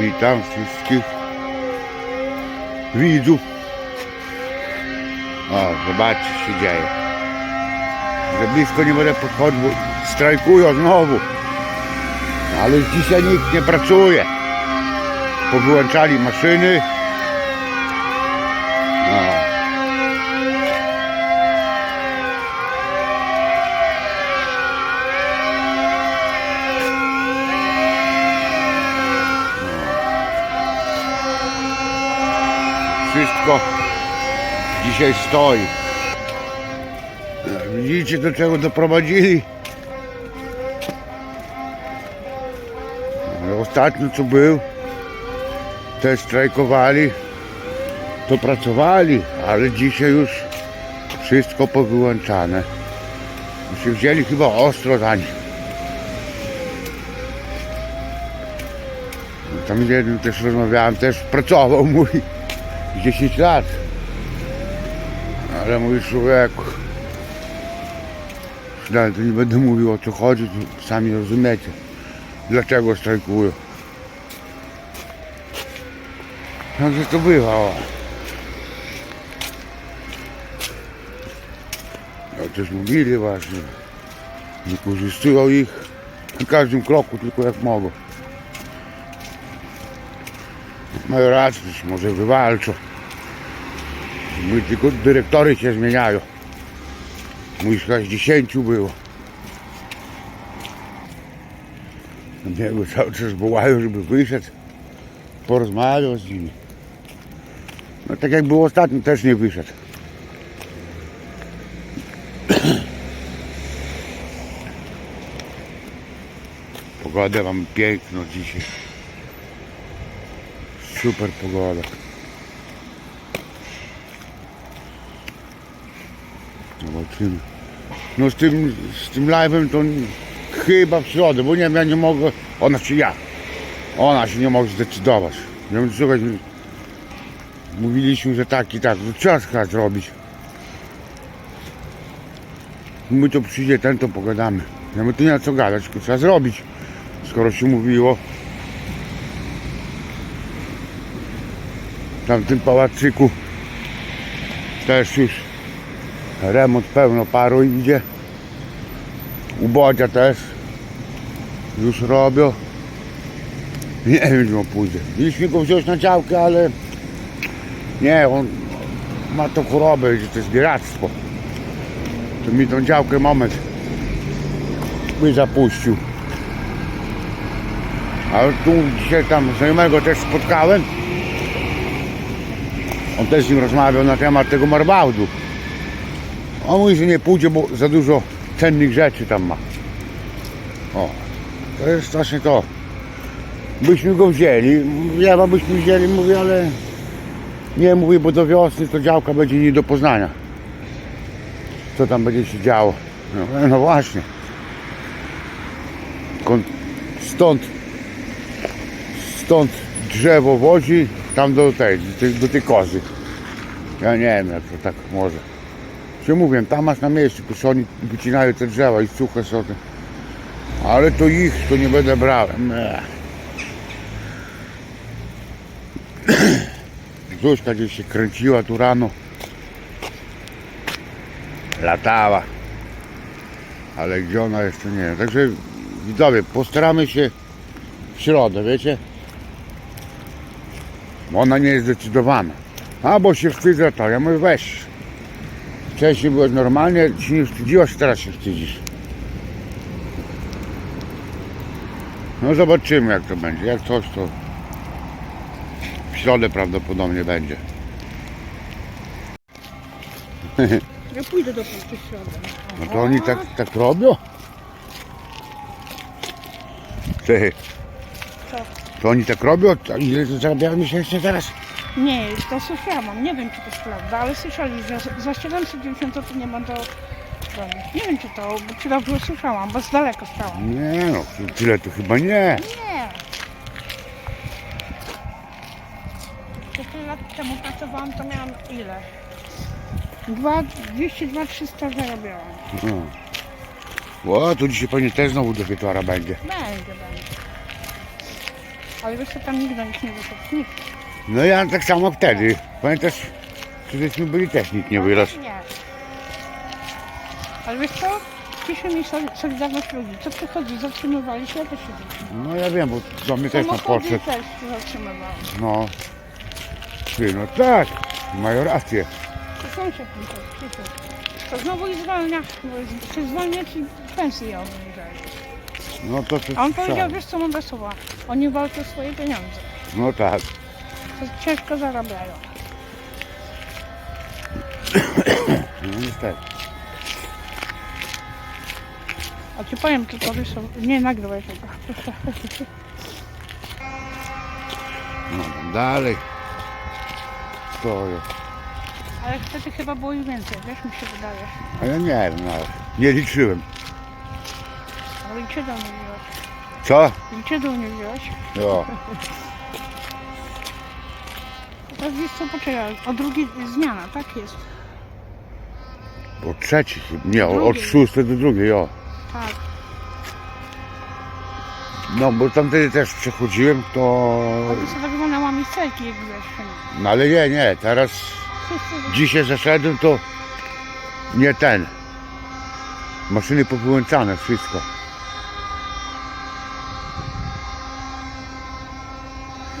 Witam wszystkich widzów. O, zobaczcie, co się dzieje. Za blisko nie będę podchodził, strajkują znowu. Ale już dzisiaj nikt nie pracuje. Powyłączali maszyny. Wszystko dzisiaj stoi. Widzicie do czego doprowadzili? Ostatnio co był, też strajkowali, to pracowali, ale dzisiaj już wszystko powyłączane. Się wzięli chyba ostro za. Tam z jednym też rozmawiałem, też pracował, mówi 10 lat. Ale mówi człowieku, to nie będę mówił o co chodzi, sami rozumiecie, dlaczego strajkują. Także to bywa, o. No też mówili właśnie, wykorzystują ich na każdym kroku, tylko jak mogą. Mają rację, że może wywalczą. Dyrektory się zmieniają. Chyba z 10 było. Niego cały czas wołają, żeby wyszedł, porozmawiał z nimi. No tak jak było ostatnio, też nie wyszedł. Pogodę mam piękną dzisiaj. Super pogoda. Zobaczymy. No z tym, z tym live'em to chyba w środę, bo nie wiem, ja nie mogę, ona czy ja, ona się nie może zdecydować. Ja mówię, słuchaj, mówiliśmy, że tak i tak, to trzeba chyba zrobić. My to przyjdzie ten, to pogadamy. Ja mówię, tu nie ma co gadać, tylko trzeba zrobić, skoro się mówiło. Tam w tym pałacyku też już remont pełno paru idzie. U Bodzia też już robią. Nie wiem, gdzie on pójdzie. Mieliśmy go wziąć na działkę, ale nie, on ma tą chorobę, że to jest zbieractwo. To mi tą działkę moment by zapuścił. Ale tu dzisiaj tam znajomego też spotkałem. On też z nim rozmawiał na temat tego Marbaudu. On mówi, że nie pójdzie, bo za dużo cennych rzeczy tam ma. O, to jest właśnie to. Byśmy go wzięli, ja byśmy wzięli, mówię, ale nie mówię, bo do wiosny to działka będzie nie do poznania. Co tam będzie się działo? No, no właśnie. Stąd, stąd drzewo wozi tam do tej, do tej kozy. Ja nie wiem, jak to tak może. Się mówię, tam masz na miejscu, bo oni wycinają te drzewa i suche są te. Ale to ich, to nie będę brałem. Zuśka gdzieś się kręciła tu rano. Latała. Ale gdzie ona jeszcze nie wiem. Także widzowie, postaramy się w środę, wiecie? Bo ona nie jest zdecydowana. A bo się wstydzę to. Ja mówię weź. Wcześniej byłeś normalnie, się nie wstydziłaś, teraz się wstydzisz. No zobaczymy jak to będzie. Jak coś to w środę prawdopodobnie będzie. Ja pójdę do punktu środę. No to oni tak, tak robią? Ty, Co? to oni tak robią? Ile to zarabiają miesięcznie teraz? Nie, to słyszałam. Nie wiem, czy to jest prawda, ale słyszeli, że za 790 to nie będą robić. Nie wiem, czy to, bo czy dobrze słyszałam, bo z daleka stałam. Nie no, tyle to chyba nie. Nie. Kilka lat temu pracowałam, to miałam ile? Dwa, 202, 300 zarabiałam. No. O, tu dzisiaj pewnie też znowu do wieczora będzie. Będzie, będzie. Ale wiesz co, tam nigdy nikt nie wyszedł. Nikt. No ja tak samo wtedy. Pamiętasz, żeśmy byli też nikt nie wyrósł. Nie. Ale wiesz co? Cieszy sol- solidarność ludzi. Co przychodzi, zatrzymywali się, ja też się zatrzymywałam. No ja wiem, bo do mnie też na Samochody też się zatrzymywałam. No. Ty, no tak, mają rację. To sąsiad mi to przyszedł. To znowu ich zwalnia, bo jest- czy zwalnia, czy pensję obniżają. No to A on powiedział, słyszałem. wiesz co, mądre słowa, oni walczą o swoje pieniądze. No tak. To ciężko zarabiają. No niestety. A ci powiem tylko, wiesz nie nagrywaj tego. No tam dalej. Stoją. Ale wtedy chyba było ich więcej, wiesz, mi się wydaje. A ja nie wiem nawet. Nie liczyłem. Ale liczydeł nie wziąłeś. Co? Liczydeł nie wziąłeś. Jo. To wiesz co, poczekaj, o drugiej zmiana, tak jest. Po trzeci chyba. Nie, od szóstej do drugiej, jo. Tak. No bo tam wtedy też przechodziłem, to... A to są tak zwane łamisejki, jak wiesz. No ale nie, nie, teraz Wszyscy dzisiaj zaszedłem, to nie ten. Maszyny powyłączane, wszystko.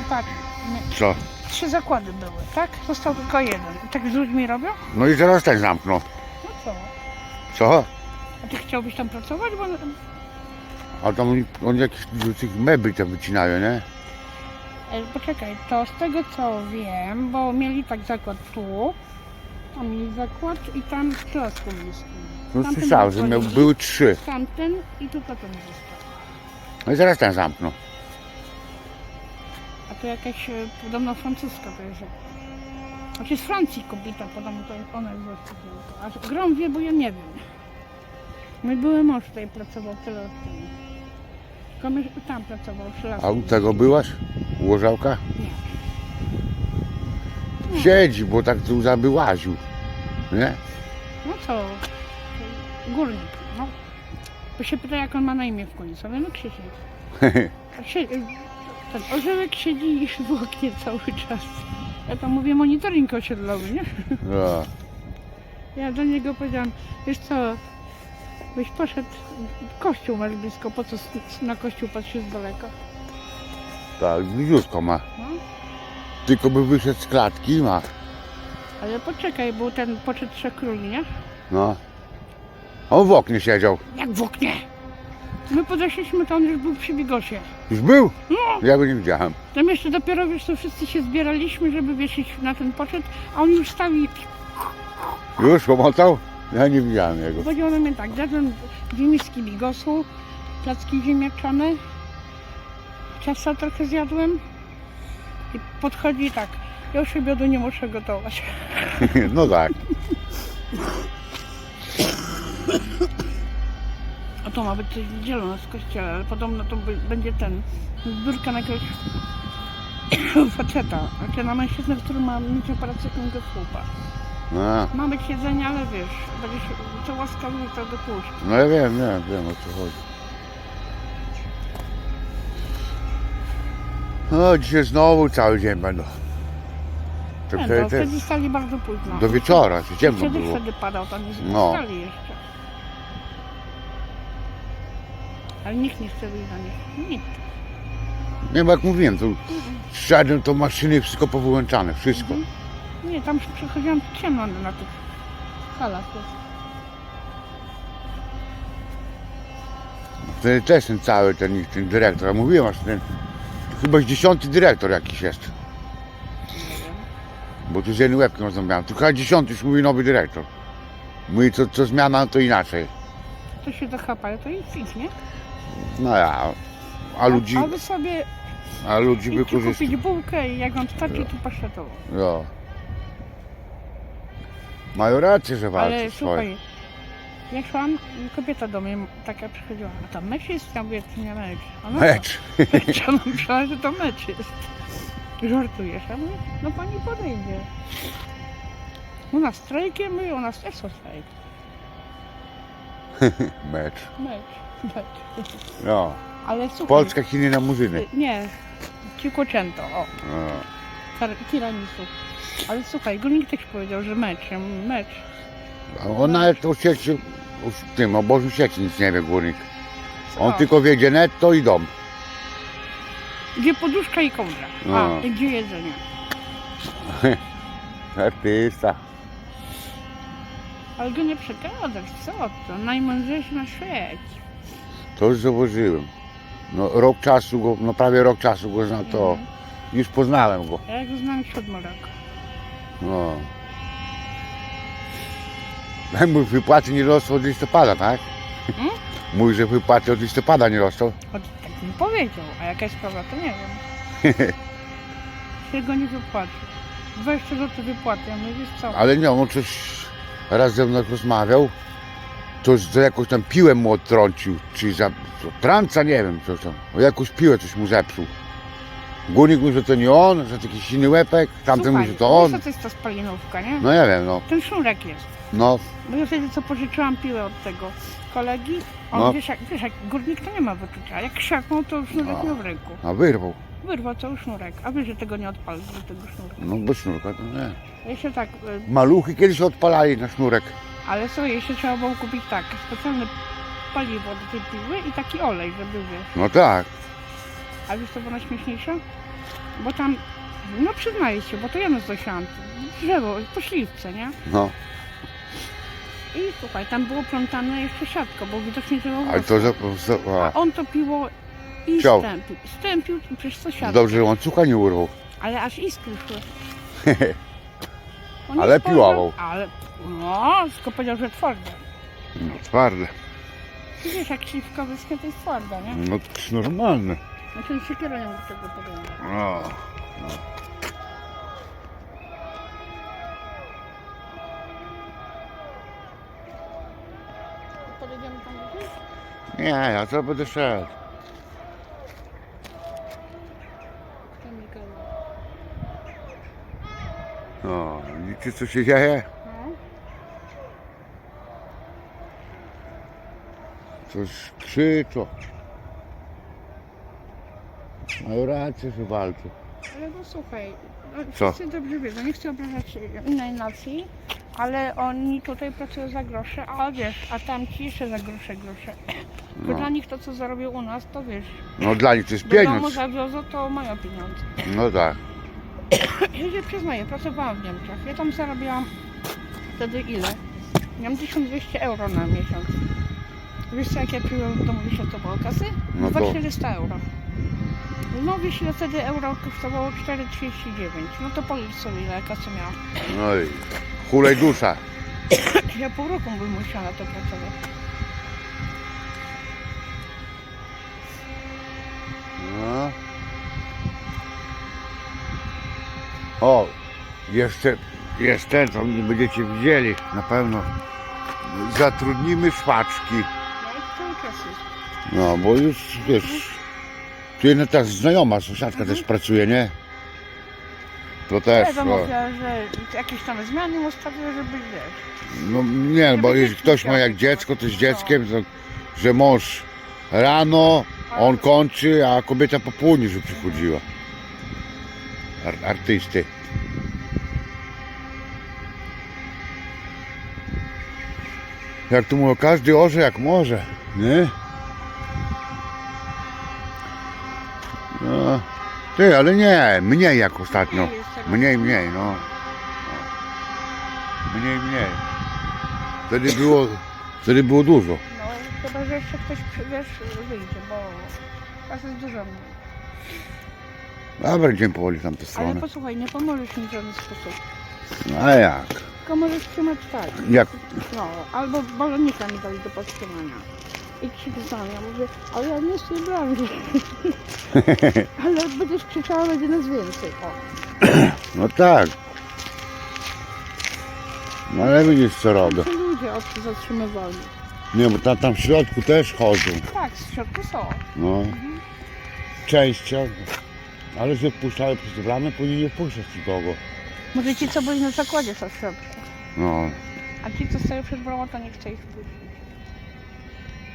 I patrz, nie, Co? Trzy zakłady były, tak? Został tylko jeden. I tak z ludźmi robią? No i teraz ten zamknął. No co? Co? A ty chciałbyś tam pracować? Bo A tam oni, oni jakieś z tych mebli tam wycinają, nie? E, Poczekaj, to z tego co wiem, bo mieli tak zakład tu, tam mieli zakład i tam w Miejskim. No Tamten słyszałem, że miał, były trzy. Tamten i tu potem został. No i zaraz ten zamknął. To jakaś e, podobno francuska to jest. Znaczy z Francji kobieta, podobno to jest ona jest. A grom wie, bo ja nie wiem. Mój były mąż tutaj pracował tyle lat temu. Tylko my, tam pracował przy lasku. A u tego byłaś? U Łożałka? Nie. Siedzi, bo tak tu zaby łaził. Nie? No co? Górnik, no. Bo się pyta, jak on ma na imię w końcu. Ale no Krzysiek. Ten orzełek siedzi w oknie cały czas. Ja tam mówię monitoring osiedlowy, nie? No. Ja do niego powiedziałam, wiesz co, byś poszedł, kościół masz blisko, po co na kościół patrzysz z daleka? Tak, bliziutko ma. No. Tylko by wyszedł z klatki ma. Ale poczekaj, był ten poczet trzech króli, nie? No. On w oknie siedział. Jak w oknie! My podeszliśmy, to on już był przy bigosie. Już był? No! Ja go nie widziałem. Tam jeszcze dopiero, wiesz co, wszyscy się zbieraliśmy, żeby wiesić na ten poczet, a on już stał i Już pomotał? Ja nie widziałem jego. powiedział na mnie tak, zjadłem dwie miski bigosu, placki ziemniaczane, ciasta trochę zjadłem i podchodzi tak, ja już obiadu nie muszę gotować. No tak. A to ma być coś niedzielę z kościoła, ale podobno to będzie ten, zbiórka na jakiegoś faceta, znaczy na mężczyznę, który ma mieć operację kręgosłupa. No, Ma być jedzenie, ale wiesz, będziesz co łaskawie to dopuść. no ja wiem, wiem, wiem o co chodzi. No, dzisiaj znowu cały dzień będą. To Nie, wtedy no, wtedy stali bardzo późno. do wieczora, się ciemno Wtedy było. wtedy padał, to nie No. stali jeszcze. Ale nikt nie chce wyjść na nich. Nikt. Nie, bo jak mówiłem, to szedłem, to maszyny wszystko powyłączane, wszystko. Mhm. Nie, tam przechodziłam ciemno na tych halach. Wtedy też ten cały ten, ten dyrektor, ja mówiłem aż ten, chyba dziesiąty dyrektor jakiś jest. Nie wiem. Bo tu z jednym łebkiem rozmawiałem. Tu chyba dziesiąty już mówi nowy dyrektor. Mówi co, co zmiana, to inaczej. To się zachapają, to nic, nic, nie? No ja, a ludzi, A wy sobie a ludzi idźcie wykorzystują. kupić bułkę i jak wam starczy, to pasztetową. No. Mają rację, że walczą Ale swoje. słuchaj, ja szłam, kobieta do mnie taka przychodziła, a tam mecz jest, ja mówię, to nie mecz. A no Mecz. Ja myślałam, że to mecz jest. Żartujesz, a mówię, no pani podejdzie. U nas strajkiem, mówię, u nas też są strajk. Mecz, mecz. No. Ale słuchaj. Polska, Chiny na Murzyny. y, Nie, Cinquecento, o, tar- tiramisu. Ale słuchaj, Górnik też powiedział, że mecz, ja mówię, mecz. a on nawet o sieci, o tym, o Bożu sieci nic nie wie górnik. On Co? tylko wiedzie netto i dom. Gdzie poduszka i kołdra. No. A, i gdzie jedzenie. Artysta. Ale go nie przegadasz, co to? Najmądrzejszy na świecie. To już zauważyłem. No rok czasu go, no prawie rok czasu go znam, to Mhm. już poznałem go. Ja go znam siódmy rok. No. Jak mój wypłaty nie rosną od listopada, tak? Hmm? Mój, że wypłaty od listopada nie rosną. Choć tak mi powiedział, a jaka jest sprawa, to nie wiem. się go nie wypłacił. 20 zł wypłaty, ja mówię, wiesz co? Ale nie, on coś raz ze mną rozmawiał, to za jakąś tam piłę mu odtrącił, czy za co, tranca, nie wiem, co tam. O jakąś piłę coś mu zepsuł. Górnik mówi, że to nie on, że to jakiś inny łepek, tamten Słuchaj, mówi, że to on. wiesz, co to jest ta spalinówka, nie? No nie wiem, no. Ten sznurek jest. No, Bo ja wtedy co pożyczyłam piłę od tego kolegi, on No. wiesz, jak, wiesz jak górnik to nie ma wyczucia. Jak krzaknął, to sznurek A. miał w ręku. a wyrwał. Wyrwał cały sznurek, a wiesz, że tego nie odpalił tego sznurka. No bez sznurka to nie. Jeszcze tak, y, Maluchy kiedyś odpalali na sznurek. Ale słuchaj, jeszcze trzeba było kupić tak, specjalne paliwo do tej piły i taki olej, żeby wiesz. No tak. A wiesz co było najśmieszniejsze? Bo tam, no przyznaję się, bo to ja zasiałam drzewo, po śliwce, nie? No, I słuchaj, tam było plątane jeszcze siatko, bo widocznie drzewo ale urosło. to za, za, A a, on to piło i Chciał. stępił. Stępił i przecież to siatko. dobrze, że łańcucha nie urwał. Ale aż iskry szły. On Ale nie spojrzał, piłował. Ale, no, tylko powiedział, że twarde. No twarde. Wiesz, jak śliwka wyschnie, to jest twarda, nie? No to jest normalne. Znaczy siekiera nie mógł tego podjąć. No. Podejdziemy tam gdzieś? Nie, ja co będę szedł. Tam. No, widzicie co się dzieje? No. Coś krzyczą. Mają rację, że walczą. Ale no słuchaj, no, Co? wszyscy dobrze wiedzą, nie chcę obrażać innej nacji, ale oni tutaj pracują za grosze, a wiesz, a tamci jeszcze za grosze, grosze. Bo No. dla nich to, co zarobią u nas, to wiesz, No dla nich to jest do domu pieniądz. zawiozą, to mają pieniądze. No tak. Ja się przyznaję, pracowałam w Niemczech, ja tam zarabiałam wtedy ile? Miałam 1200 euro na miesiąc. Wiesz co, jak ja piłem w domu, było kasy? No to- 2400 euro. No wiesz, ile wtedy euro kosztowało 4,39. No to policz sobie, ile kasy miałam. No i hulej dusza. Ja pół roku bym musiała to pracować. No. O, jeszcze, jest ten, co nie będziecie widzieli na pewno. Zatrudnimy szwaczki. No. No, bo już wiesz, tu jedna ta znajoma sąsiadka Mhm. też pracuje, nie? To też. Ja zamówiła, że jakieś tam zmiany ustawiły, żeby wiesz. no nie, bo jeśli ktoś ma jak dziecko, to z dzieckiem, to, że mąż rano, on kończy, a kobieta po południu, żeby przychodziła. Ar- artysty. Jak tu mówią, każdy orze jak może, nie? No. Ty, ale nie, mniej jak ostatnio. Mniej. Mniej, no. Mniej, mniej. Wtedy było, wtedy było dużo. No, chyba, że jeszcze ktoś, wiesz, wyjdzie, bo was jest dużo mniej. Dobra, idziemy powoli tamtą Ale stronę. posłuchaj, nie pomożesz mi w żaden sposób. A jak? Tylko możesz trzymać tak. Jak? No, albo balonika mi dali do podtrzymania. I krzyczałam, ja mówię, ale ja nie chcę branży. ale będziesz krzyczała, będzie nas więcej. O. No tak. No ale widzisz co robię. Ludzie od zatrzymywali. Nie, bo tam, tam w środku też chodzą. Tak, w środku są. No. Częścią. Ale że wpuszczały przez bramę, powinni nie wpuszczać nikogo. Może ci, co byli na zakładzie są w środku. No. A ci, co stoją przed bramą, to nie chce ich wpuścić.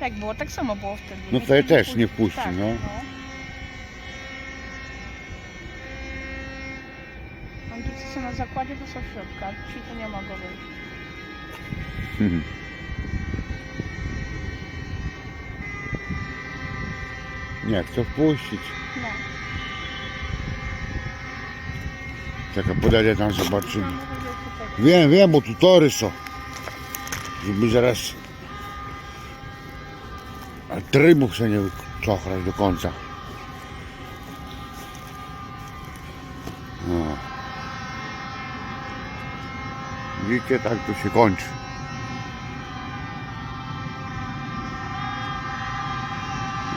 Jak było, tak samo było wtedy. No Nikt to ja nie też nie wpuści, tak, no. Oni ci, co są na zakładzie, to są w środku, a ci to nie mogą wejść. Mhm. Nie chcę wpuścić. No. Czekaj, podejdę tam, zobaczymy. Wiem, wiem, bo tu tory są. Żeby zaraz... A trybów się nie wyczochrać do końca. No. Widzicie, tak to się kończy.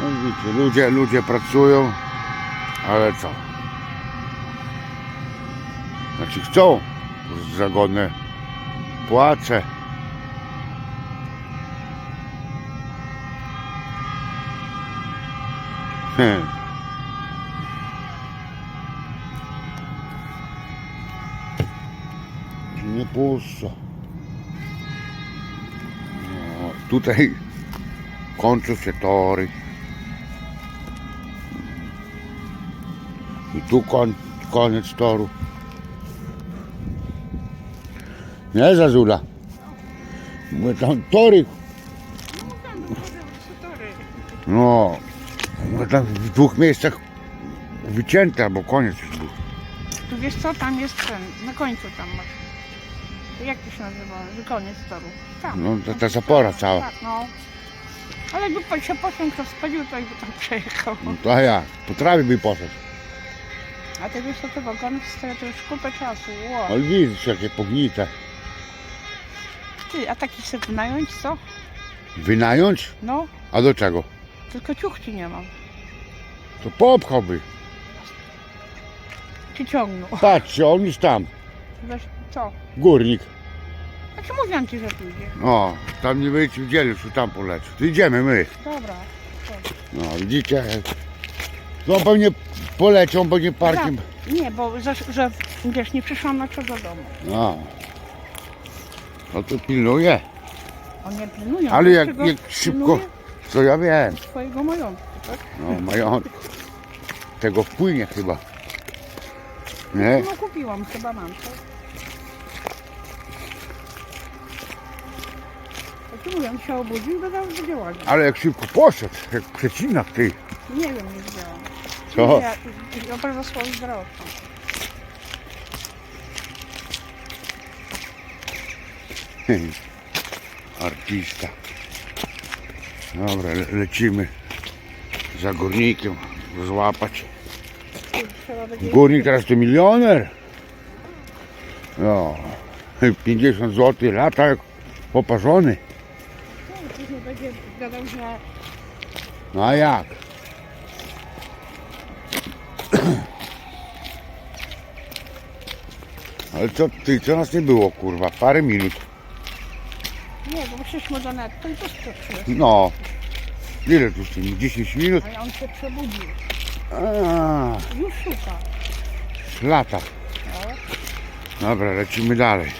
No widzicie, ludzie, ludzie pracują, ale co? Znaczy chcą za godne płace. Hmm. Nie puszcza. No, tutaj kończą się tory. I tu koń, koniec toru. Nie, Zazula. Mówię, tam tory, No mówię, tam w dwóch miejscach wycięte, bo koniec już był. Tu wiesz co, tam jest ten, na końcu tam masz. Jak to się nazywa, że koniec toru? Tam. No, ta, ta zapora cała. Tak, no. Ale jakby po- się pociąg rozpędził, to jakby tam przejechał. No to ja, po trawie by poszedł. A ty wiesz co, te wagony stoją to już kupę czasu. Ło. Ale widzisz, jakie pognite. Ty, a taki sobie wynająć, co? Wynająć? No, A do czego? tylko ciuchci nie mam. To popchałby. Ci ciągną. Patrzcie, on jest tam, Weź, co? górnik. A ci mówiłam ci, że tu idzie. O, tam nie byliście widzieli, już tam poleci. To idziemy my. Dobra. No, widzicie? No pewnie polecią, pewnie parkiem. Za- Nie, bo za, że wiesz, nie przyszłam na co do domu. No. No to pilnuje. On nie pilnują. Ale jak- jak szybko- pilnuje Co ja wiem. Twojego majątku, tak? No, majątku. Tego wpłynie chyba. Nie? No kupiłam, chyba mam, tak? Ci mówię, on się obudził i dodał do działania. Ale jak szybko poszedł, jak przecinak ty. Nie wiem, nie widziałam. Co? Ja, ja słabo zdrową. Artysta. Dobra, le lecimy za górnikiem złapać. Górnik teraz to milioner. No, 50 zł lata jak poparzony. No a jak? Ale co ty, co nas nie było kurwa, parę minut. Nie, bo przyszliśmy do netto i to skoczyłeś. No, ile tu z tym, 10 minut? Ale on się przebudził. A, Już szuka. lata. No. Dobra, lecimy dalej.